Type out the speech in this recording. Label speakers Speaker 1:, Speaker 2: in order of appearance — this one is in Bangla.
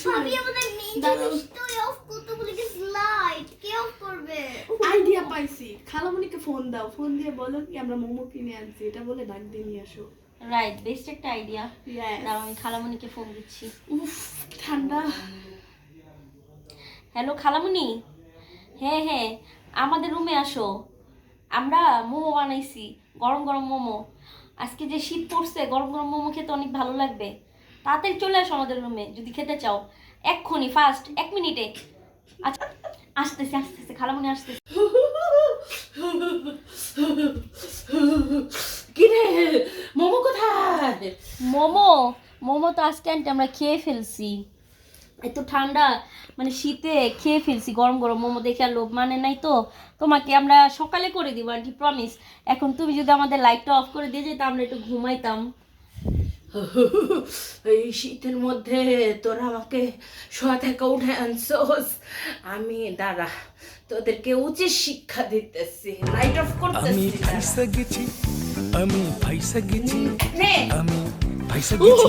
Speaker 1: Abi আইডিয়া পাইছি খালামণিকে ফোন দাও ফোন দিয়ে বলো কি আমরা মোমো কিনে আনছি এটা বলে ডাক দিয়ে নিয়ে আসো
Speaker 2: রাইট বেস্ট একটা আইডিয়া দাঁড়াও আমি খালামুনিকে ফোন দিচ্ছি
Speaker 1: উফ ঠান্ডা
Speaker 2: হ্যালো খালামণি হ্যাঁ হ্যাঁ আমাদের রুমে আসো। আমরা মোমো বানাইছি। গরম গরম মোমো। আজকে যে শীত পড়ছে গরম গরম মোমো খেতে অনেক ভালো লাগবে। তাড়াতাড়ি চলে আসো আমাদের রুমে যদি খেতে চাও। এক্ষুনি ফার্স্ট এক মিনিটে। আচ্ছা আসতেছে আসতেছে খালামণি আসতেছে।
Speaker 1: কিরে, মোমো কোথায়?
Speaker 2: মোমো মোমো তো আজকে আন্টি আমরা খেয়ে ফেলছি। এত ঠান্ডা মানে শীতে খেয়ে ফেলছি, গরম গরম মোমো দেখে আর লোভ মানে নাই তো। তোমাকে আমরা সকালে করে দিব আন্টি প্রমিস এখন তুমি যদি আমাদের লাইটটা অফ করে দিয়ে যেত, আমরা একটু ঘুমাইতাম।
Speaker 1: এই শীতের মধ্যে তোরা আমাকে শোয়া থেকে উঠে আনছোস। আমি দাঁড়া তোদেরকে উচিত শিক্ষা দিতেছি। লাইট অফ করতেছি
Speaker 3: আমি ফাইসা গেছি আমি ফাইসা গেছি আমি ফাইসা গেছি